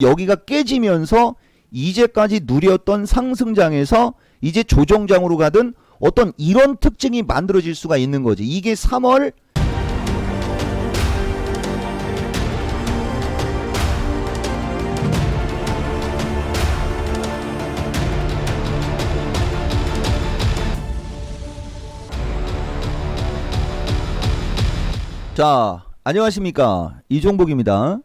여기가 깨지면서 이제까지 누렸던 상승장에서 이제 조정장으로 가든 어떤 이런 특징이 만들어질 수가 있는 거지. 이게 3월 자, 안녕하십니까. 이종복입니다.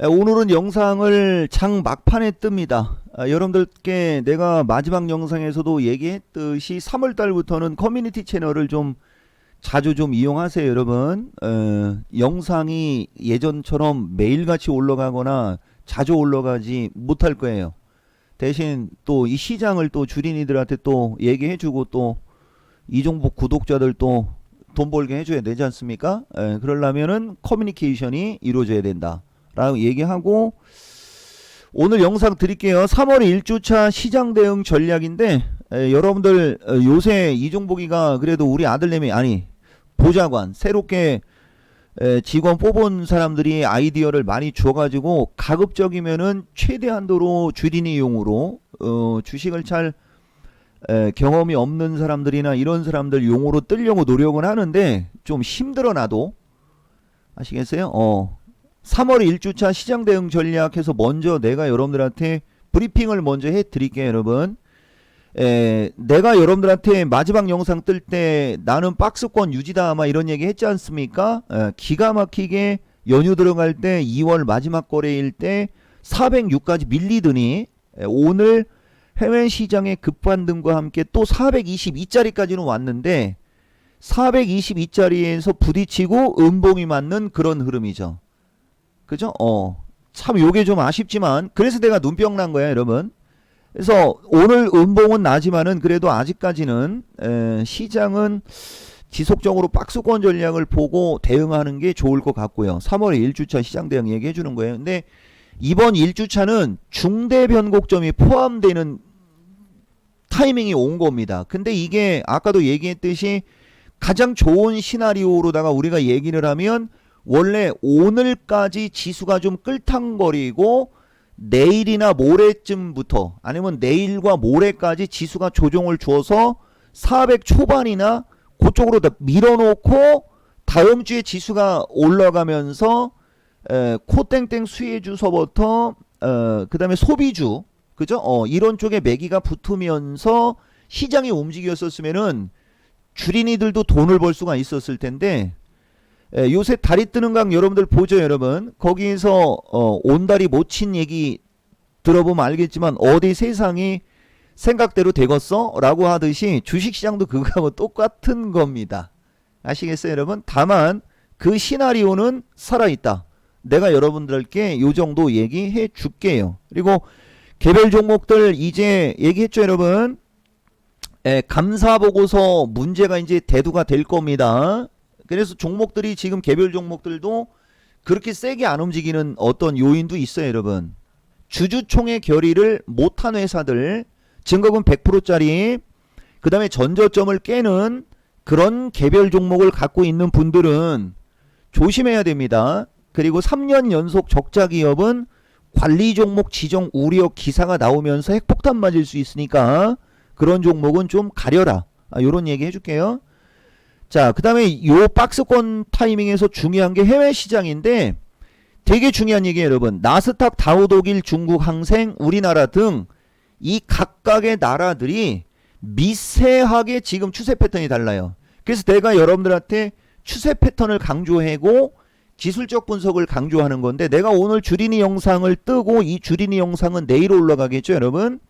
에, 오늘은 영상을 장 막판에 뜹니다. 아, 여러분들께 내가 마지막 영상에서도 얘기했듯이 3월 달부터는 커뮤니티 채널을 좀 자주 좀 이용하세요, 여러분. 어, 영상이 예전처럼 매일같이 올라가거나 자주 올라가지 못할 거예요. 대신 또 이 시장을 또 주린이들한테 또 얘기해주고 또 이종복 구독자들 또 돈 벌게 해줘야 되지 않습니까? 에, 그러려면은 커뮤니케이션이 이루어져야 된다. 라고 얘기하고 오늘 영상 드릴게요. 3월 1주차 시장 대응 전략인데 에, 여러분들 어, 요새 이종복이가 그래도 우리 아들내미 아니 보좌관 새롭게 에, 직원 뽑은 사람들이 아이디어를 많이 줘가지고 가급적이면은 최대한도로 주린이용으로 어, 주식을 잘 에, 경험이 없는 사람들이나 이런 사람들 용으로 뜨려고 노력은 하는데 좀 힘들어 나도 아시겠어요? 어. 3월 1주차 시장 대응 전략해서 먼저 내가 여러분들한테 브리핑을 먼저 해 드릴게요, 여러분. 에, 내가 여러분들한테 마지막 영상 뜰 때 나는 박스권 유지다 아마 이런 얘기 했지 않습니까? 에, 기가 막히게 연휴 들어갈 때 2월 마지막 거래일 때 406까지 밀리더니 에, 오늘 해외 시장의 급반등과 함께 또 422짜리까지는 왔는데 422짜리에서 부딪히고 음봉이 맞는 그런 흐름이죠. 그죠? 어. 참 요게 좀 아쉽지만 그래서 내가 눈병 난 거야, 여러분. 그래서 오늘 음봉은 나지만은 그래도 아직까지는 에, 시장은 지속적으로 박스권 전략을 보고 대응하는 게 좋을 것 같고요. 3월 1주차 시장 대응 얘기해 주는 거예요. 근데 이번 1주차는 중대 변곡점이 포함되는 타이밍이 온 겁니다. 근데 이게 아까도 얘기했듯이 가장 좋은 시나리오로다가 우리가 얘기를 하면 원래 오늘까지 지수가 좀 끌탕거리고 내일이나 모레쯤부터 아니면 내일과 모레까지 지수가 조정을 줘서 400 초반이나 그쪽으로 다 밀어놓고 다음 주에 지수가 올라가면서 에, 코땡땡 수혜주서부터 어, 그다음에 소비주 그죠? 어, 이런 쪽에 매기가 붙으면서 시장이 움직였었으면은 주린이들도 돈을 벌 수가 있었을 텐데 에, 요새 다리 뜨는 강 여러분들 보죠 여러분? 거기에서 어, 온다리 못 친 얘기 들어보면 알겠지만 어디 세상이 생각대로 되겠어? 라고 하듯이 주식시장도 그거하고 똑같은 겁니다. 아시겠어요 여러분? 다만 그 시나리오는 살아있다. 내가 여러분들께 요 정도 얘기해 줄게요. 그리고 개별 종목들 이제 얘기했죠 여러분? 에, 감사 보고서 문제가 이제 대두가 될 겁니다 그래서 종목들이 지금 개별 종목들도 그렇게 세게 안 움직이는 어떤 요인도 있어요, 여러분. 주주총회 결의를 못한 회사들, 증거금 100%짜리, 그 다음에 전저점을 깨는 그런 개별 종목을 갖고 있는 분들은 조심해야 됩니다. 그리고 3년 연속 적자 기업은 관리 종목 지정 우려 기사가 나오면서 핵폭탄 맞을 수 있으니까 그런 종목은 좀 가려라. 아, 요런 얘기 해줄게요. 자, 그 다음에 요 박스권 타이밍에서 중요한 게 해외 시장인데 되게 중요한 얘기예요, 여러분. 나스닥, 다우 독일, 중국, 항생, 우리나라 등 이 각각의 나라들이 미세하게 지금 추세 패턴이 달라요. 그래서 내가 여러분들한테 추세 패턴을 강조하고 기술적 분석을 강조하는 건데 내가 오늘 주린이 영상을 뜨고 이 주린이 영상은 내일 올라가겠죠, 여러분?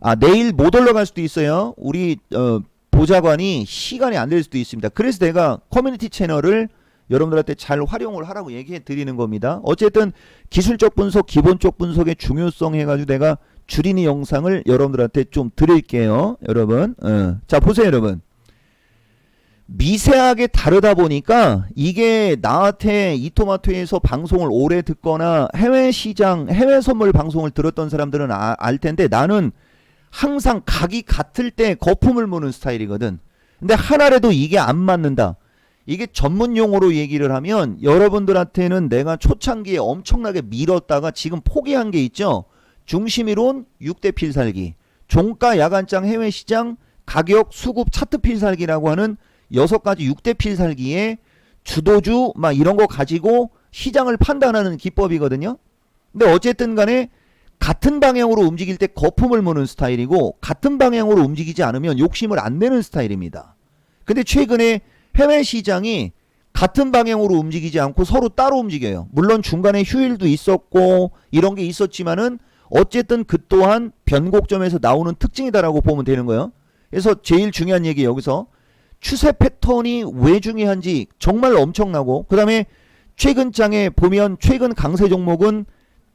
아, 내일 못 올라갈 수도 있어요. 우리 어 보좌관이 시간이 안 될 수도 있습니다. 그래서 내가 커뮤니티 채널을 여러분들한테 잘 활용을 하라고 얘기해 드리는 겁니다. 어쨌든 기술적 분석, 기본적 분석의 중요성 해가지고 내가 줄이니 영상을 여러분들한테 좀 드릴게요. 여러분. 어. 자, 보세요, 여러분. 미세하게 다르다 보니까 이게 나한테 이토마토에서 방송을 오래 듣거나 해외 시장, 해외 선물 방송을 들었던 사람들은 아, 알 텐데 나는 항상 각이 같을 때 거품을 무는 스타일이거든. 근데 하나라도 이게 안 맞는다. 이게 전문 용어로 얘기를 하면 여러분들한테는 내가 초창기에 엄청나게 밀었다가 지금 포기한 게 있죠. 중심이론 6대 필살기, 종가 야간장 해외 시장 가격 수급 차트 필살기라고 하는 여섯 가지 6대 필살기에 주도주 막 이런 거 가지고 시장을 판단하는 기법이거든요. 근데 어쨌든 간에 같은 방향으로 움직일 때 거품을 무는 스타일이고 같은 방향으로 움직이지 않으면 욕심을 안 내는 스타일입니다. 근데 최근에 해외 시장이 같은 방향으로 움직이지 않고 서로 따로 움직여요. 물론 중간에 휴일도 있었고 이런 게 있었지만은 어쨌든 그 또한 변곡점에서 나오는 특징이다라고 보면 되는 거예요. 그래서 제일 중요한 얘기 여기서 추세 패턴이 왜 중요한지 정말 엄청나고 그다음에 최근 장에 보면 최근 강세 종목은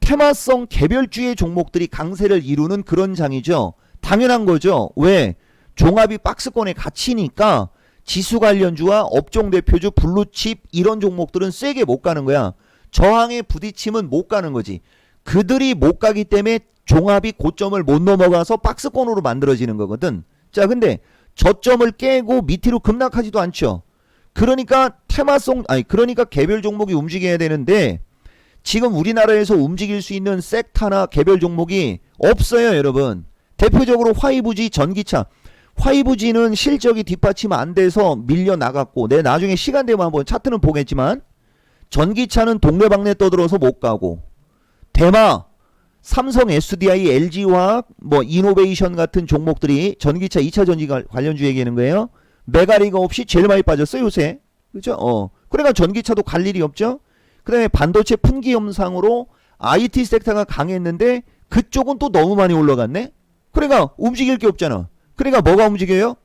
테마성 개별주의 종목들이 강세를 이루는 그런 장이죠. 당연한 거죠. 왜? 종합이 박스권에 갇히니까 지수 관련주와 업종 대표주 블루칩 이런 종목들은 세게 못 가는 거야. 저항에 부딪히면 못 가는 거지. 그들이 못 가기 때문에 종합이 고점을 못 넘어가서 박스권으로 만들어지는 거거든. 자, 근데 저점을 깨고 밑으로 급락하지도 않죠. 그러니까 테마성 아니 그러니까 개별 종목이 움직여야 되는데 지금 우리나라에서 움직일 수 있는 섹터나 개별 종목이 없어요, 여러분. 대표적으로 화이부지 전기차. 화이부지는 실적이 뒷받침 안 돼서 밀려 나갔고 내 나중에 시간 되면 한번 차트는 보겠지만 전기차는 동네방네 떠들어서 못 가고 대마 삼성 SDI, LG화학, 뭐 이노베이션 같은 종목들이 전기차 2차 전지 가- 관련주 얘기하는 거예요. 메가리가 없이 제일 많이 빠졌어요, 요새. 그죠? 어. 그러니까 전기차도 갈 일이 없죠. 그다음에 반도체 품귀 현상으로 IT 섹터가 강했는데 그쪽은 또 너무 많이 올라갔네. 그러니까 움직일 게 없잖아. 그러니까 뭐가 움직여요?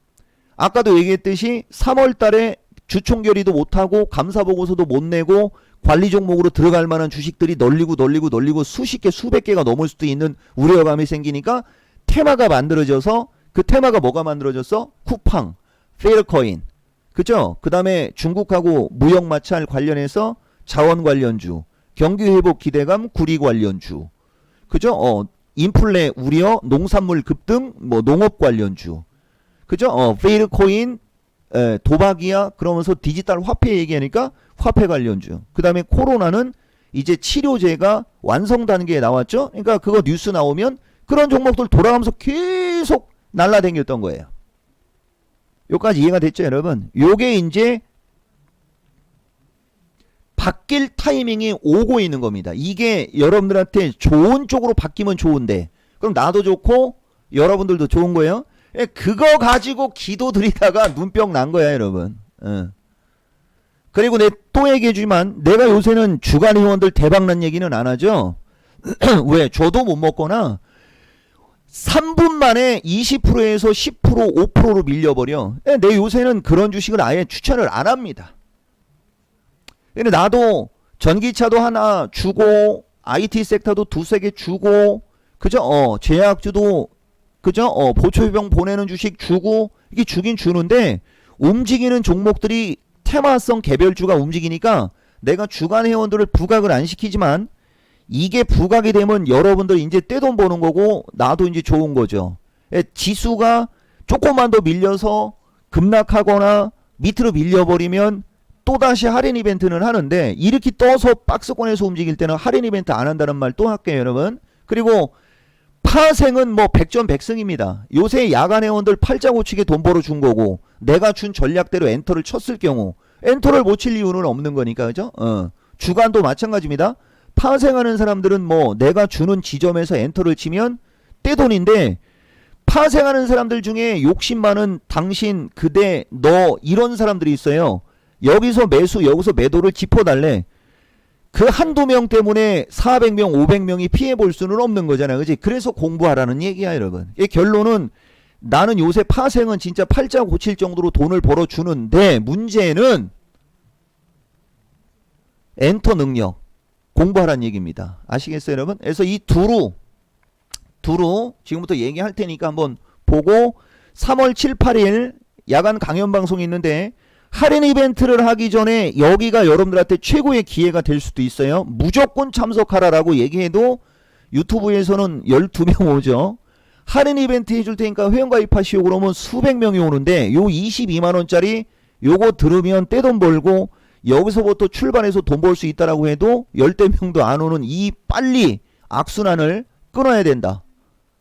아까도 얘기했듯이 3월 달에 주총결의도 못하고 감사 보고서도 못 내고 관리 종목으로 들어갈 만한 주식들이 널리고 널리고 널리고 수십 개 수백 개가 넘을 수도 있는 우려감이 생기니까 테마가 만들어져서 그 테마가 뭐가 만들어졌어? 쿠팡, 페일코인, 그죠? 그 다음에 중국하고 무역 마찰 관련해서 자원 관련주, 경기 회복 기대감 구리 관련주, 그죠? 어, 인플레 우려, 농산물 급등, 뭐 농업 관련주, 그죠? 어, 페일코인, 에, 도박이야 그러면서 디지털 화폐 얘기하니까 화폐 관련주. 그 다음에 코로나는 이제 치료제가 완성 단계에 나왔죠. 그러니까 그거 뉴스 나오면 그런 종목들 돌아가면서 계속 날라댕겼던 거예요. 요까지 이해가 됐죠, 여러분? 요게 이제 바뀔 타이밍이 오고 있는 겁니다. 이게 여러분들한테 좋은 쪽으로 바뀌면 좋은데, 그럼 나도 좋고 여러분들도 좋은 거예요. 예, 그거 가지고 기도 드리다가 눈병 난 거야, 여러분. 예. 그리고 내 또 얘기해주지만 내가 요새는 주간 회원들 대박난 얘기는 안 하죠. 왜? 줘도 못 먹거나 3분 만에 20%에서 10% 5%로 밀려버려. 예, 내 요새는 그런 주식을 아예 추천을 안 합니다. 근데 나도 전기차도 하나 주고 IT 섹터도 두세 개 주고 그죠? 어, 제약주도 그죠? 어, 보초병 보내는 주식 주고 이게 주긴 주는데 움직이는 종목들이 테마성 개별주가 움직이니까 내가 주간 회원들을 부각을 안 시키지만 이게 부각이 되면 여러분들 이제 떼돈 버는 거고 나도 이제 좋은 거죠. 예, 지수가 조금만 더 밀려서 급락하거나 밑으로 밀려버리면 또다시 할인 이벤트는 하는데 이렇게 떠서 박스권에서 움직일 때는 할인 이벤트 안 한다는 말 또 할게요 여러분. 그리고 파생은 뭐 백전백승입니다. 요새 야간 회원들 팔자 고치게 돈 벌어 준 거고 내가 준 전략대로 엔터를 쳤을 경우 엔터를 못 칠 이유는 없는 거니까 그죠? 어. 주간도 마찬가지입니다. 파생하는 사람들은 뭐 내가 주는 지점에서 엔터를 치면 떼돈인데 파생하는 사람들 중에 욕심 많은 당신 그대 너 이런 사람들이 있어요. 여기서 매수 여기서 매도를 짚어달래. 그 한두 명 때문에 400명, 500명이 피해 볼 수는 없는 거잖아요. 그지? 그래서 공부하라는 얘기야, 여러분. 이 결론은 나는 요새 파생은 진짜 팔자 고칠 정도로 돈을 벌어 주는데 문제는 엔터 능력 공부하라는 얘기입니다. 아시겠어요, 여러분? 그래서 이 두루 두루 지금부터 얘기할 테니까 한번 보고 3월 7, 8일 야간 강연 방송이 있는데 할인 이벤트를 하기 전에 여기가 여러분들한테 최고의 기회가 될 수도 있어요. 무조건 참석하라라고 얘기해도 유튜브에서는 12명 오죠. 할인 이벤트 해줄 테니까 회원가입하시오 그러면 수백 명이 오는데 요 22만 원짜리 요거 들으면 떼돈 벌고 여기서부터 출발해서 돈 벌 수 있다라고 해도 열대 명도 안 오는 이 빨리 악순환을 끊어야 된다.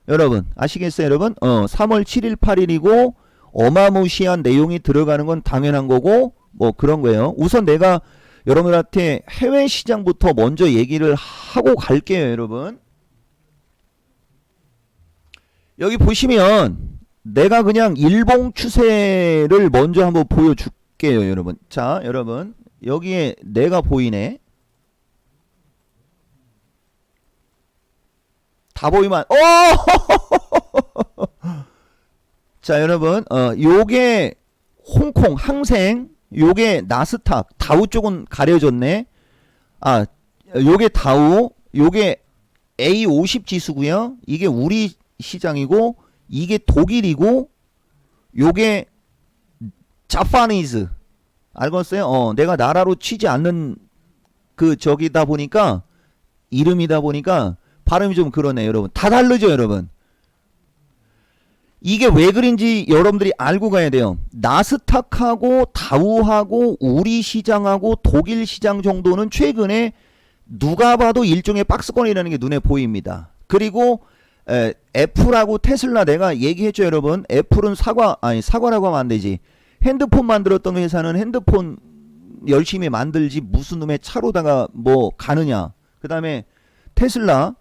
여러분 아시겠어요 여러분? 어 3월 7일 8일이고 어마무시한 내용이 들어가는 건 당연한 거고 뭐 그런 거예요. 우선 내가 여러분한테 해외 시장부터 먼저 얘기를 하고 갈게요 여러분. 여기 보시면 내가 그냥 일봉 추세를 먼저 한번 보여줄게요 여러분. 자 여러분 여기에 내가 보이네. 다 보이면 어! 자 여러분 어 요게 홍콩 항생 요게 나스닥 다우 쪽은 가려졌네. 아 요게 다우 요게 A50 지수고요. 이게 우리 시장이고 이게 독일이고 요게 자파니즈. 알겠어요? 어 내가 나라로 치지 않는 그 저기다 보니까 이름이다 보니까 발음이 좀 그러네 여러분. 다 다르죠 여러분 이게 왜 그런지 여러분들이 알고 가야 돼요. 나스닥하고 다우하고 우리 시장하고 독일 시장 정도는 최근에 누가 봐도 일종의 박스권이라는 게 눈에 보입니다. 그리고 에, 애플하고 테슬라 내가 얘기했죠 여러분. 애플은 사과 아니 사과라고 하면 안 되지. 핸드폰 만들었던 회사는 핸드폰 열심히 만들지 무슨 놈의 차로다가 뭐 가느냐. 그 다음에 테슬라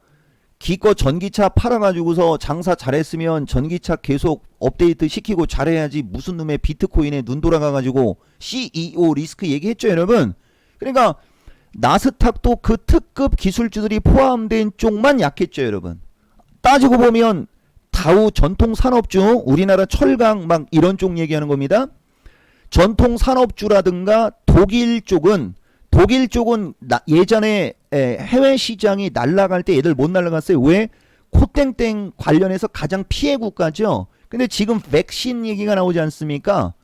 기껏 전기차 팔아가지고서 장사 잘했으면 전기차 계속 업데이트 시키고 잘해야지 무슨 놈의 비트코인에 눈 돌아가가지고 CEO 리스크 얘기했죠 여러분? 그러니까 나스닥도 그 특급 기술주들이 포함된 쪽만 약했죠 여러분. 따지고 보면 다우 전통 산업주 우리나라 철강 막 이런 쪽 얘기하는 겁니다. 전통 산업주라든가 독일 쪽은 독일 쪽은 나- 예전에 에, 해외 시장이 날아갈 때 얘들 못 날아갔어요. 왜? 코땡땡 관련해서 가장 피해 국가죠. 근데 지금 백신 얘기가 나오지 않습니까?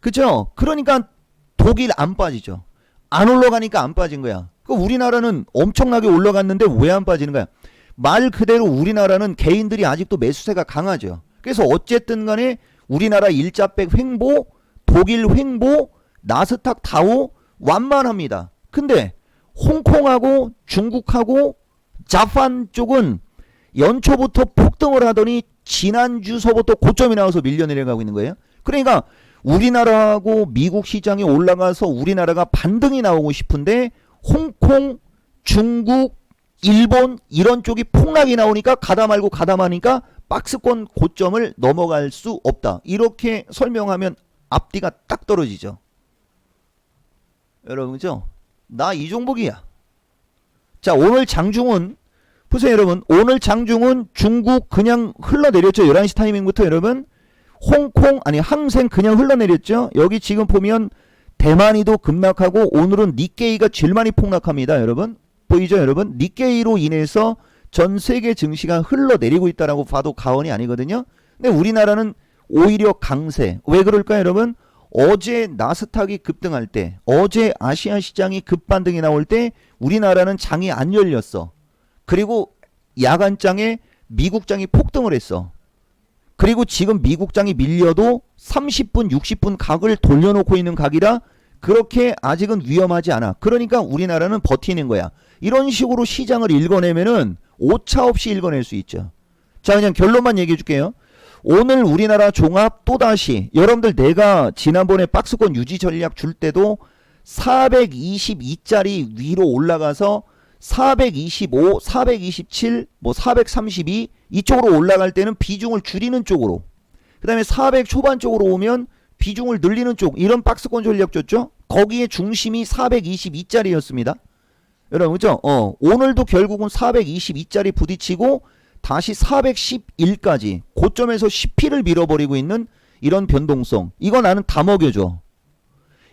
그죠? 그러니까 독일 안 빠지죠. 안 올라가니까 안 빠진 거야. 그 우리나라는 엄청나게 올라갔는데 왜 안 빠지는 거야? 말 그대로 우리나라는 개인들이 아직도 매수세가 강하죠. 그래서 어쨌든 간에 우리나라 일자백 횡보, 독일 횡보, 나스닥 다우 완만합니다. 근데 홍콩하고 중국하고 자판 쪽은 연초부터 폭등을 하더니 지난주서부터 고점이 나와서 밀려 내려가고 있는 거예요. 그러니까 우리나라하고 미국 시장이 올라가서 우리나라가 반등이 나오고 싶은데 홍콩, 중국, 일본 이런 쪽이 폭락이 나오니까 가다 말고 가다 마니까 박스권 고점을 넘어갈 수 없다. 이렇게 설명하면 앞뒤가 딱 떨어지죠. 여러분 그죠? 나 이종복이야. 자 오늘 장중은 보세요 여러분. 오늘 장중은 중국 그냥 흘러내렸죠. 11시 타이밍부터 여러분. 홍콩 아니 항생 그냥 흘러내렸죠. 여기 지금 보면 대만이도 급락하고 오늘은 니케이가 제일 많이 폭락합니다 여러분. 보이죠 여러분? 니케이로 인해서 전 세계 증시가 흘러내리고 있다라고 봐도 가언이 아니거든요. 근데 우리나라는 오히려 강세. 왜 그럴까요 여러분 어제 나스닥이 급등할 때, 어제 아시아 시장이 급반등이 나올 때 우리나라는 장이 안 열렸어. 그리고 야간장에 미국장이 폭등을 했어. 그리고 지금 미국장이 밀려도 30분, 60분 각을 돌려놓고 있는 각이라 그렇게 아직은 위험하지 않아. 그러니까 우리나라는 버티는 거야. 이런 식으로 시장을 읽어내면은 오차 없이 읽어낼 수 있죠. 자, 그냥 결론만 얘기해 줄게요. 오늘 우리나라 종합 또다시 여러분들 내가 지난번에 박스권 유지 전략 줄 때도 422짜리 위로 올라가서 425, 427, 뭐 432 이쪽으로 올라갈 때는 비중을 줄이는 쪽으로 그 다음에 400 초반 쪽으로 오면 비중을 늘리는 쪽 이런 박스권 전략 줬죠? 거기에 중심이 422짜리였습니다. 여러분 그죠? 어 오늘도 결국은 422짜리 부딪히고 다시 411까지 고점에서 10피를 밀어버리고 있는 이런 변동성. 이거 나는 다 먹여줘.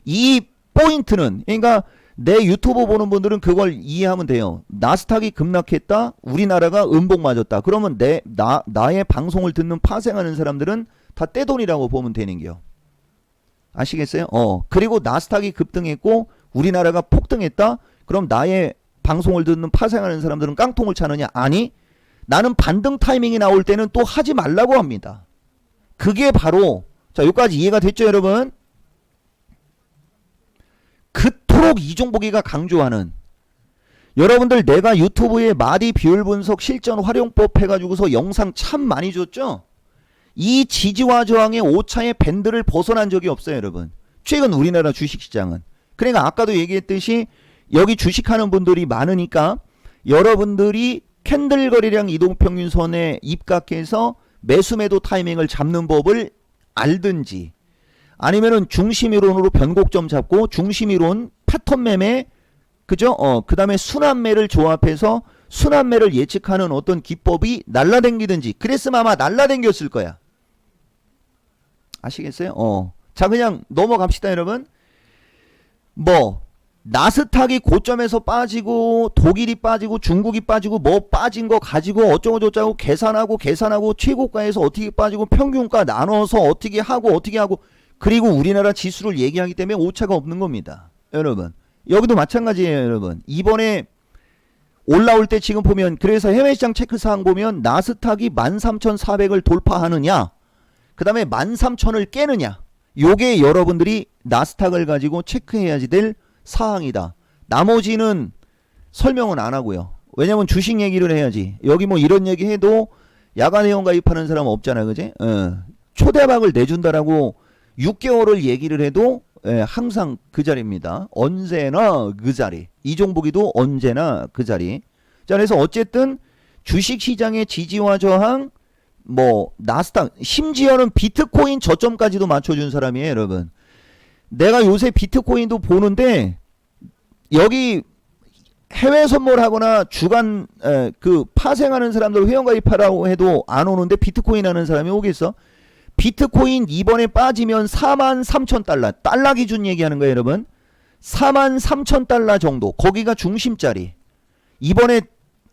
이 포인트는 그러니까 내 유튜브 보는 분들은 그걸 이해하면 돼요. 나스닥이 급락했다 우리나라가 음봉 맞았다. 그러면 내 나 나의 방송을 듣는 파생하는 사람들은 다 떼돈이라고 보면 되는 게요. 아시겠어요? 어. 그리고 나스닥이 급등했고 우리나라가 폭등했다? 그럼 나의 방송을 듣는 파생하는 사람들은 깡통을 차느냐? 아니 나는 반등 타이밍이 나올 때는 또 하지 말라고 합니다. 그게 바로 자 여기까지 이해가 됐죠 여러분? 그토록 이종복이가 강조하는 여러분들 내가 유튜브에 마디 비율 분석 실전 활용법 해가지고서 영상 참 많이 줬죠? 이 지지와 저항의 오차의 밴드를 벗어난 적이 없어요, 여러분. 최근 우리나라 주식시장은. 그러니까 아까도 얘기했듯이 여기 주식하는 분들이 많으니까 여러분들이 캔들 거리량 이동평균선에 입각해서 매수매도 타이밍을 잡는 법을 알든지 아니면은 중심이론으로 변곡점 잡고 중심이론 패턴 매매 그죠? 어, 그다음에 순환매를 조합해서 순환매를 예측하는 어떤 기법이 날라댕기든지 그랬으면 아마 날라댕겼을 거야. 아시겠어요? 어. 자, 그냥 넘어갑시다, 여러분. 뭐 나스닥이 고점에서 빠지고 독일이 빠지고 중국이 빠지고 뭐 빠진 거 가지고 어쩌고 저쩌고 계산하고 계산하고 최고가에서 어떻게 빠지고 평균가 나눠서 어떻게 하고 어떻게 하고 그리고 우리나라 지수를 얘기하기 때문에 오차가 없는 겁니다. 여러분. 여기도 마찬가지예요, 여러분. 이번에 올라올 때 지금 보면 그래서 해외 시장 체크 사항 보면 나스닥이 13,400을 돌파하느냐 그다음에 13,000을 깨느냐 요게 여러분들이 나스닥을 가지고 체크해야지 될 사항이다. 나머지는 설명은 안 하고요. 왜냐면 주식 얘기를 해야지. 여기 뭐 이런 얘기 해도 야간 회원 가입하는 사람 없잖아. 그지? 어. 초대박을 내준다라고 6개월을 얘기를 해도 예, 항상 그 자리입니다. 언제나 그 자리. 이종복이도 언제나 그 자리. 자, 그래서 어쨌든 주식 시장의 지지와 저항, 뭐 나스닥, 심지어는 비트코인 저점까지도 맞춰준 사람이에요, 여러분. 내가 요새 비트코인도 보는데 여기 해외 선물하거나 주간 에, 그 파생하는 사람들 회원 가입하라고 해도 안 오는데 비트코인 하는 사람이 오겠어? 비트코인 이번에 빠지면 4만 3천 달러 달러 기준 얘기하는 거예요 여러분. 4만 3천 달러 정도 거기가 중심자리. 이번에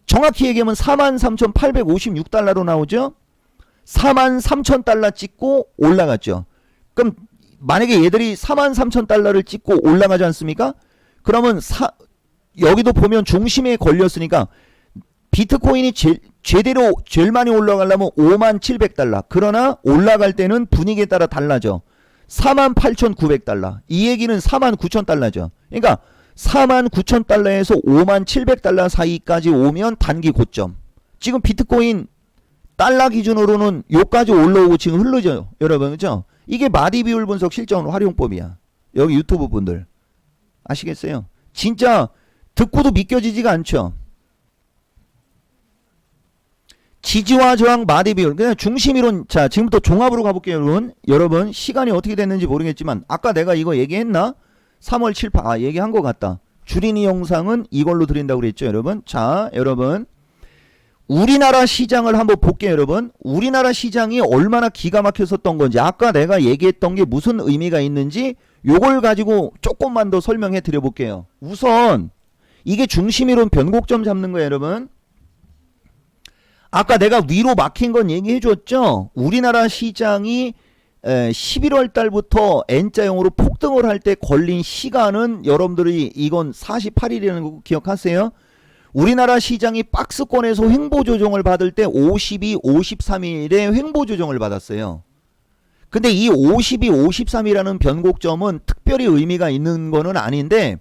정확히 얘기하면 4만 3천 856달러로 나오죠? 4만 3천 달러 찍고 올라갔죠? 그럼 만약에 얘들이 4만 3천 달러를 찍고 올라가지 않습니까 그러면 사, 여기도 보면 중심에 걸렸으니까 비트코인이 제, 제대로 제일 많이 올라가려면 5만 700달러. 그러나 올라갈 때는 분위기에 따라 달라져. 4만 8,900달러. 이 얘기는 4만 9천 달러죠. 그러니까 4만 9천 달러에서 5만 700달러 사이까지 오면 단기 고점. 지금 비트코인 달러 기준으로는 요까지 올라오고 지금 흐르죠. 여러분 그죠? 이게 마디 비율 분석 실전 활용법이야. 여기 유튜브 분들. 아시겠어요? 진짜 듣고도 믿겨지지가 않죠. 지지와 저항 마디 비율 그냥 중심 이론 자 지금부터 종합으로 가볼게요 여러분 여러분 시간이 어떻게 됐는지 모르겠지만 아까 내가 이거 얘기했나 3월 7, 8 아, 얘기한 것 같다 줄이니 영상은 이걸로 드린다고 그랬죠 여러분 자 여러분 우리나라 시장을 한번 볼게요 여러분 우리나라 시장이 얼마나 기가 막혔었던 건지 아까 내가 얘기했던 게 무슨 의미가 있는지 요걸 가지고 조금만 더 설명해 드려 볼게요 우선 이게 중심이론 변곡점 잡는 거예요 여러분 아까 내가 위로 막힌 건 얘기해 줬죠. 우리나라 시장이 11월 달부터 N자형으로 폭등을 할 때 걸린 시간은 여러분들이 이건 48일이라는 거 기억하세요? 우리나라 시장이 박스권에서 횡보 조정을 받을 때 52, 53일에 횡보 조정을 받았어요. 근데 이 52, 53이라는 변곡점은 특별히 의미가 있는 거는 아닌데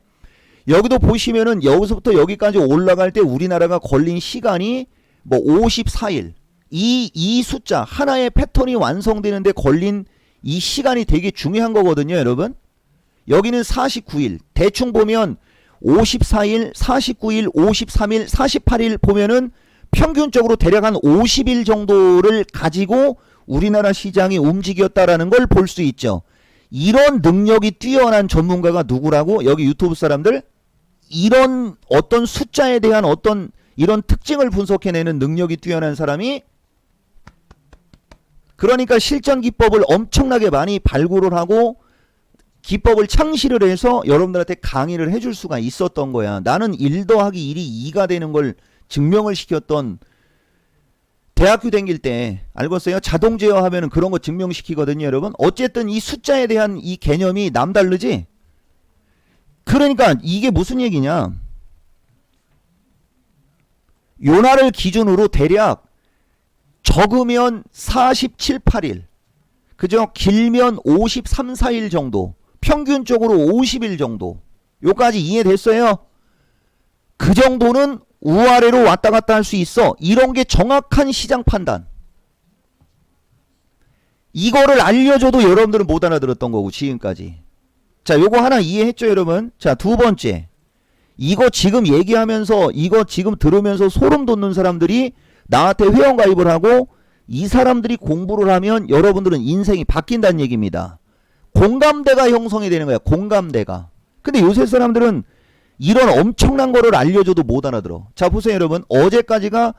여기도 보시면은 여기서부터 여기까지 올라갈 때 우리나라가 걸린 시간이 뭐 54일. 이, 이 숫자 하나의 패턴이 완성되는데 걸린 이 시간이 되게 중요한 거거든요 여러분. 여기는 49일. 대충 보면 54일 49일 53일 48일 보면은 평균적으로 대략 한 50일 정도를 가지고 우리나라 시장이 움직였다라는 걸 볼 수 있죠. 이런 능력이 뛰어난 전문가가 누구라고? 여기 유튜브 사람들 이런 어떤 숫자에 대한 어떤 이런 특징을 분석해내는 능력이 뛰어난 사람이 그러니까 실전 기법을 엄청나게 많이 발굴을 하고 기법을 창시를 해서 여러분들한테 강의를 해줄 수가 있었던 거야. 나는 1 더하기 1이 2가 되는 걸 증명을 시켰던 대학교 다닐 때 알겠어요? 자동 제어 하면은 그런 거 증명시키거든요, 여러분. 어쨌든 이 숫자에 대한 이 개념이 남다르지? 그러니까 이게 무슨 얘기냐? 요날을 기준으로 대략 적으면 47, 8일. 그죠? 길면 53, 4일 정도. 평균적으로 50일 정도. 요까지 이해됐어요? 그 정도는 우아래로 왔다 갔다 할 수 있어. 이런 게 정확한 시장 판단. 이거를 알려줘도 여러분들은 못 알아들었던 거고 지금까지. 자, 요거 하나 이해했죠, 여러분? 자, 두 번째. 이거 지금 얘기하면서 이거 지금 들으면서 소름 돋는 사람들이 나한테 회원 가입을 하고 이 사람들이 공부를 하면 여러분들은 인생이 바뀐다는 얘기입니다. 공감대가 형성이 되는 거야. 공감대가. 근데 요새 사람들은 이런 엄청난 거를 알려줘도 못 알아들어. 자, 보세요, 여러분. 어제까지가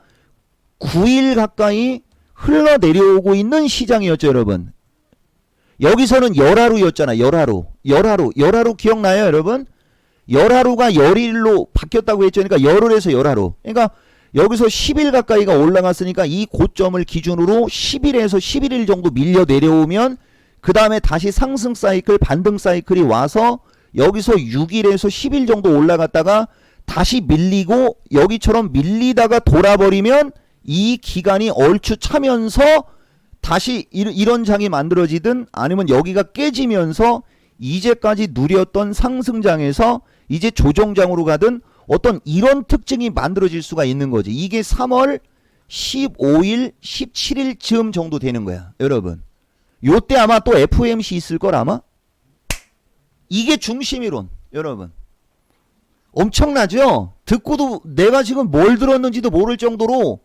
9일 가까이 흘러내려오고 있는 시장이었죠, 여러분. 여기서는 열하루였잖아, 열하루. 열하루. 열하루 기억나요, 여러분? 열하루가 열일로 바뀌었다고 했죠. 그러니까 열흘에서 열하루. 그러니까 여기서 10일 가까이가 올라갔으니까 이 고점을 기준으로 10일에서 11일 정도 밀려 내려오면 그 다음에 다시 상승 사이클, 반등 사이클이 와서 여기서 6일에서 10일 정도 올라갔다가 다시 밀리고 여기처럼 밀리다가 돌아버리면 이 기간이 얼추 차면서 다시 이- 이런 장이 만들어지든 아니면 여기가 깨지면서 이제까지 누렸던 상승장에서 이제 조정장으로 가든 어떤 이런 특징이 만들어질 수가 있는 거지. 이게 3월 15일, 17일쯤 정도 되는 거야, 여러분. 요때 아마 또 FOMC 있을 걸 아마? 이게 중심이론, 여러분. 엄청나죠? 듣고도 내가 지금 뭘 들었는지도 모를 정도로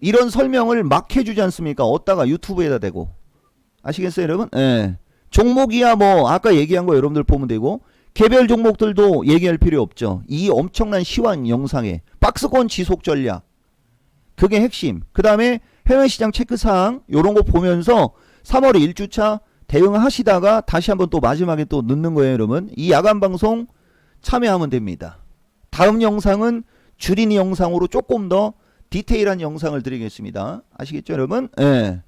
이런 설명을 막 해주지 않습니까? 어디다가 유튜브에다 대고. 아시겠어요, 여러분? 예. 종목이야 뭐 아까 얘기한 거 여러분들 보면 되고 개별 종목들도 얘기할 필요 없죠. 이 엄청난 시황 영상에 박스권 지속 전략 그게 핵심. 그 다음에 해외 시장 체크 사항 요런 거 보면서 3월에 1주차 대응하시다가 다시 한번 또 마지막에 또 넣는 거예요, 여러분. 이 야간 방송 참여하면 됩니다. 다음 영상은 줄이니 영상으로 조금 더 디테일한 영상을 드리겠습니다. 아시겠죠, 여러분? 예.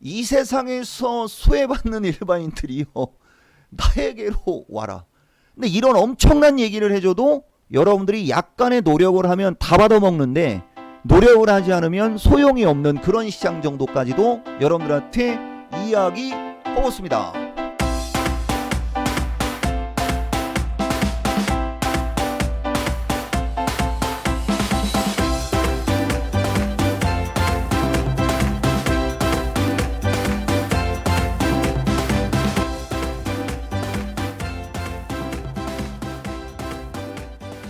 이 세상에서 소외받는 일반인들이요. 나에게로 와라. 근데 이런 엄청난 얘기를 해줘도 여러분들이 약간의 노력을 하면 다 받아먹는데 노력을 하지 않으면 소용이 없는 그런 시장 정도까지도 여러분들한테 이야기하고 있습니다.